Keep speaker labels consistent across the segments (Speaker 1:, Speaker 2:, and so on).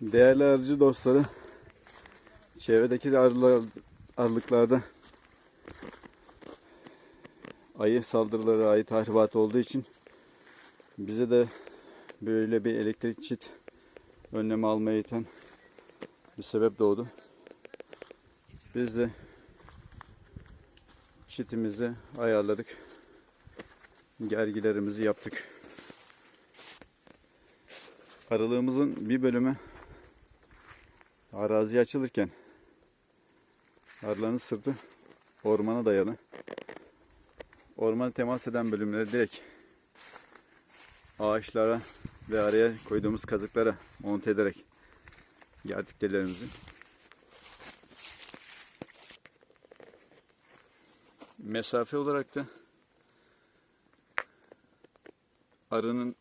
Speaker 1: Değerli arıcı dostları, çevredeki arılar, arılıklarda ayı saldırıları, ayı tahribatı olduğu için bize de böyle bir elektrik çit önlemi almaya iten bir sebep doğdu. Biz de çitimizi ayarladık. Gergilerimizi yaptık. Aralığımızın bir bölümü araziye açılırken arıların sırtı ormana dayalı. Ormana temas eden bölümleri direkt ağaçlara ve araya koyduğumuz kazıklara monte ederek gerdiklerimizi mesafe olarak da arının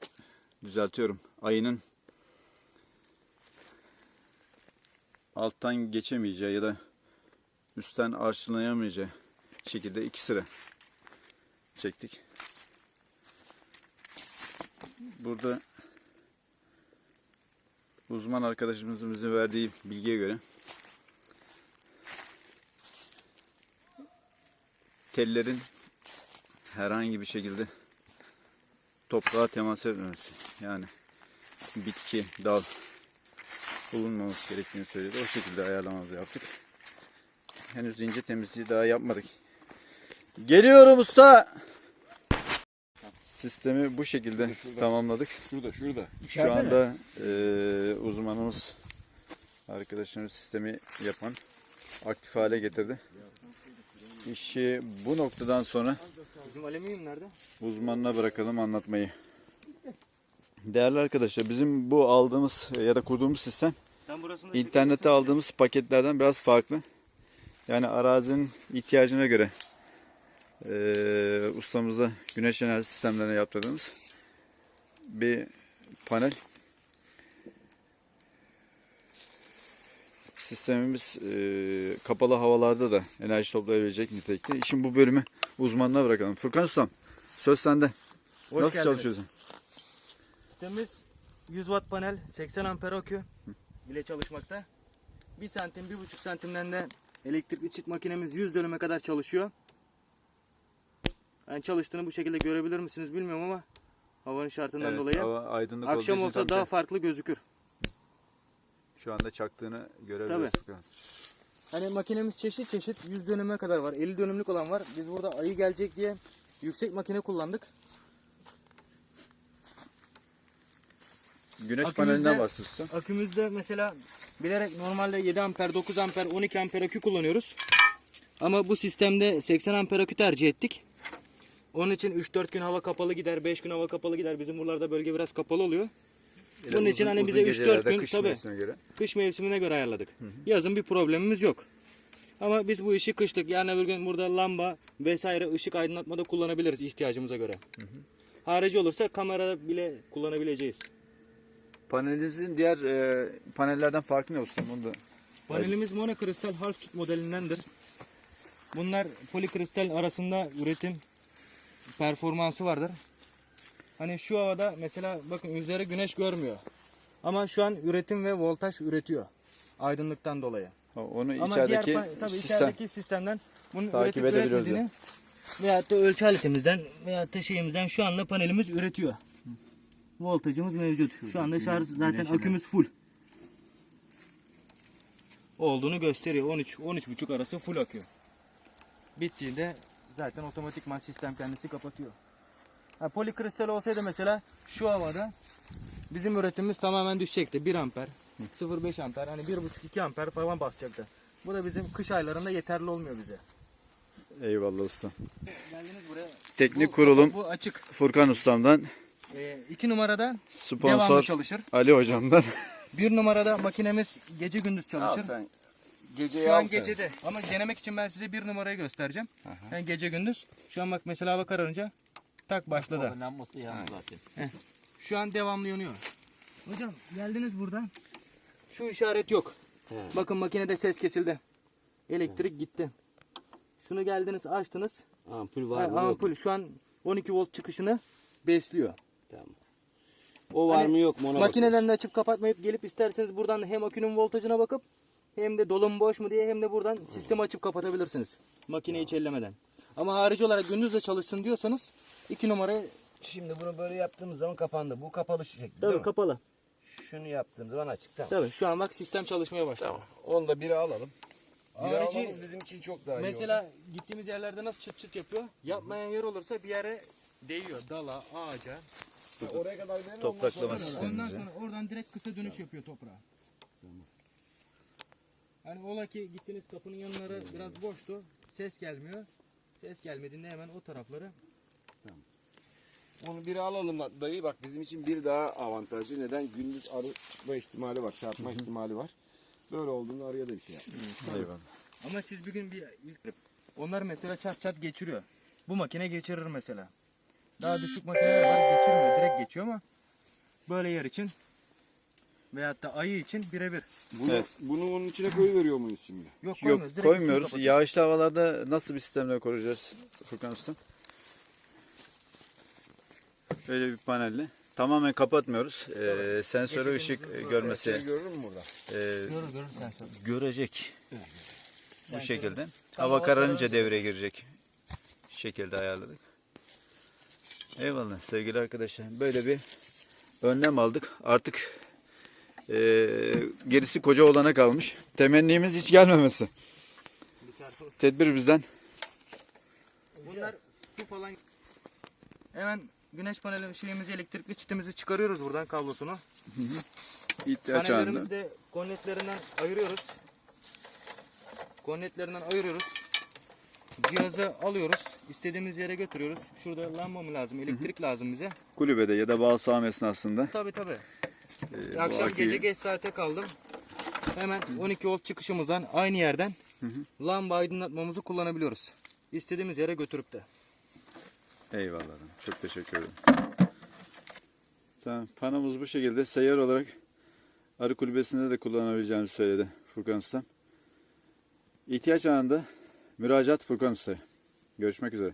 Speaker 1: düzeltiyorum ayının alttan geçemeyeceği ya da üstten arşınlayamayacağı şekilde iki sıra çektik. Burada uzman arkadaşımızın bize verdiği bilgiye göre tellerin herhangi bir şekilde toprağa temas etmemesi yani bitki, dal bulunmaması gerektiğini söyledi. O şekilde ayarlamamızı yaptık. Henüz ince temizliği daha yapmadık. Geliyorum usta. Sistemi bu şekilde tamamladık.
Speaker 2: Şurada şurada.
Speaker 1: Şu anda eee, uzmanımız arkadaşımız sistemi yapan aktif hale getirdi. İşi bu noktadan sonra
Speaker 3: Bizim alüminyum nerede?
Speaker 1: uzmanına bırakalım anlatmayı. Değerli arkadaşlar bizim bu aldığımız ya da kurduğumuz sistem İnternette aldığımız paketlerden biraz farklı. Yani arazinin ihtiyacına göre eee ustamıza güneş enerji sistemlerine yaptırdığımız bir panel. Sistemimiz eee, kapalı havalarda da enerji toplayabilecek nitelikte. İşin bu bölümü uzmanına bırakalım. Furkan Ustam söz sende.
Speaker 3: Hoş
Speaker 1: Nasıl
Speaker 3: geldiniz.
Speaker 1: çalışıyorsun?
Speaker 3: Sistemimiz 100 watt panel 80 amper akü bile çalışmakta. 1 santim 1,5 santimden de elektrikli çift makinemiz 100 dönüme kadar çalışıyor. Yani çalıştığını bu şekilde görebilir misiniz bilmiyorum ama havanın şartından
Speaker 1: Evet,
Speaker 3: dolayı
Speaker 1: hava aydınlık
Speaker 3: akşam olsa daha
Speaker 1: şey-
Speaker 3: farklı gözükür.
Speaker 1: şu anda çaktığını görebiliyoruz.
Speaker 3: Hani makinemiz çeşit çeşit 100 dönüme kadar var. 50 dönümlük olan var. Biz burada ayı gelecek diye yüksek makine kullandık.
Speaker 1: Güneş
Speaker 3: Akümüzde-
Speaker 1: panelinden bahsediyorsun.
Speaker 3: Akümüzde mesela bilerek normalde 7 amper, 9 amper, 12 amper akü kullanıyoruz. Ama bu sistemde 80 amper akü tercih ettik. Onun için 3-4 gün hava kapalı gider, 5 gün hava kapalı gider. Bizim buralarda bölge biraz kapalı oluyor. Bunun için hani bize 3-4 gün tabii
Speaker 1: göre.
Speaker 3: kış mevsimine göre ayarladık. Yazın bir problemimiz yok. Ama biz bu işi kışlık yani öbür gün burada lamba vesaire ışık aydınlatmada kullanabiliriz ihtiyacımıza göre. Harici olursa kamera bile kullanabileceğiz.
Speaker 1: Panelimizin diğer e, panellerden farkı ne olsun? Onu da
Speaker 3: Panelimiz monokristal half tüp modelindendir. Bunlar polikristal arasında üretim performansı vardır. Hani şu havada mesela bakın üzeri güneş görmüyor. Ama şu an üretim ve voltaj üretiyor. Aydınlıktan dolayı.
Speaker 1: onu
Speaker 3: Ama
Speaker 1: içerideki
Speaker 3: diğer pa- tabii
Speaker 1: sistem
Speaker 3: içerideki sistemden bunu
Speaker 1: Takip
Speaker 3: üretip
Speaker 1: edebiliyoruz
Speaker 3: üretmediğini veyahut da ölçü aletimizden veyahut da şeyimizden şu anda panelimiz üretiyor. Voltajımız mevcut. Şu anda şarj zaten
Speaker 1: güneş
Speaker 3: akümüz full. Olduğunu gösteriyor. 13 13,5 arası full akü. Bittiğinde zaten otomatikman sistem kendisi kapatıyor. Ha, polikristal olsaydı mesela şu havada bizim üretimimiz tamamen düşecekti. 1 amper, 0,5 amper, hani 1,5-2 amper falan basacaktı. Bu da bizim kış aylarında yeterli olmuyor bize.
Speaker 1: eyvallah usta.
Speaker 3: Geldiniz buraya.
Speaker 1: Teknik
Speaker 3: Bu-
Speaker 1: kurulum
Speaker 3: Bu açık.
Speaker 1: Furkan ustamdan,
Speaker 3: İki numarada devamlı
Speaker 1: sponsor
Speaker 3: çalışır.
Speaker 1: Ali hocamdan.
Speaker 3: Bir numarada makinemiz gece gündüz çalışır.
Speaker 1: Geceyi
Speaker 3: Şu an gecede. Ama denemek için ben size bir numarayı göstereceğim. Yani gece gündüz. Şu an bak mesela hava kararınca tak başladı.
Speaker 2: Lambası yandı zaten.
Speaker 3: Şu an devamlı yanıyor. Hocam geldiniz buradan. Şu işaret yok. Bakın makinede ses kesildi. Elektrik gitti. Şunu geldiniz açtınız.
Speaker 2: Ampul
Speaker 3: Ha,
Speaker 2: var mı? Yok.
Speaker 3: ampul şu an 12 volt çıkışını besliyor.
Speaker 2: Tamam. O var
Speaker 3: Hani
Speaker 2: mı yok mu ona.
Speaker 3: Makineden de açıp kapatmayıp gelip isterseniz buradan hem akünün voltajına bakıp hem de dolu mu boş mu diye hem de buradan sistemi açıp kapatabilirsiniz. Makineyi hiç ellemeden. Ama harici olarak gündüz de çalışsın diyorsanız iki numarayı
Speaker 2: Şimdi bunu böyle yaptığımız zaman kapandı. Bu kapalı şekli değil mi?
Speaker 3: kapalı.
Speaker 2: Şunu yaptığım zaman açık tamam.
Speaker 3: Tabii şu an bak sistem çalışmaya başladı.
Speaker 2: Tamam. Onu da biri alalım. Biri
Speaker 3: Harici-
Speaker 2: almamız bizim için çok daha iyi
Speaker 3: Mesela gittiğimiz yerlerde nasıl çıt çıt yapıyor? Yapmayan yer olursa bir yere değiyor. Dala, ağaca.
Speaker 2: Oraya kadar verin
Speaker 1: Topraklama
Speaker 2: ondan sonra-
Speaker 1: sistemi.
Speaker 3: Ondan sonra oradan direkt kısa dönüş yapıyor toprağa. Hani ola ki gittiniz kapının yanları biraz boştu. Ses gelmiyor. Ses gelmediğinde hemen o tarafları
Speaker 2: Onu biri alalım dayı. Bak bizim için bir daha avantajlı. Neden? Gündüz arı çıkma ihtimali var. Çarpma ihtimali var. Böyle olduğunda arıya da bir şey yapmıyor.
Speaker 1: Eyvallah.
Speaker 3: Ama siz bir gün bir ilk onlar mesela çat çat geçiriyor. Bu makine geçirir mesela. Daha düşük makineler var geçirmiyor. Direkt geçiyor ama böyle yer için veyahut da ayı için birebir.
Speaker 2: Bunu,
Speaker 1: Evet.
Speaker 2: bunu onun içine koyuveriyor muyuz şimdi?
Speaker 3: Yok
Speaker 1: Yok
Speaker 3: direkt
Speaker 1: koymuyoruz.
Speaker 3: üstünü
Speaker 1: Yağışlı havalarda nasıl bir sistemle koruyacağız Furkan Usta? Böyle bir panelle. Tamamen kapatmıyoruz. Ee, sensörü ışık e, görmesi
Speaker 2: görür mü burada?
Speaker 1: e.
Speaker 3: Görür görür sensör.
Speaker 1: görecek. Bu şekilde. Hava
Speaker 3: hava
Speaker 1: kararınca
Speaker 3: kararınca.
Speaker 1: devreye girecek şekilde ayarladık. Eyvallah sevgili arkadaşlar. Böyle bir önlem aldık. Artık e, gerisi koca olana kalmış. Temennimiz hiç gelmemesi. Tedbir bizden.
Speaker 3: Bunlar su falan. Hemen güneş paneli şeyimizi elektrikli çitimizi çıkarıyoruz buradan kablosunu.
Speaker 1: İhtiyaç.
Speaker 3: Panellerimizi de konnetlerinden ayırıyoruz. Konnetlerinden ayırıyoruz. Cihazı alıyoruz. İstediğimiz yere götürüyoruz. Şurada lamba mı lazım? Elektrik lazım bize.
Speaker 1: Kulübede ya da bağ sağım esnasında.
Speaker 3: Tabi tabi.
Speaker 1: e, bu
Speaker 3: Akşam
Speaker 1: aküyü-
Speaker 3: gece geç saate kaldım. Hemen 12 volt çıkışımızdan aynı yerden lamba aydınlatmamızı kullanabiliyoruz. İstediğimiz yere götürüp de.
Speaker 1: Eyvallah. Çok teşekkür ederim. Tamam. Panomuz bu şekilde. Seyyar olarak arı kulübesinde de kullanabileceğimizi söyledi Furkan Usta. İhtiyaç anında müracaat Furkan Usta'ya. Görüşmek üzere.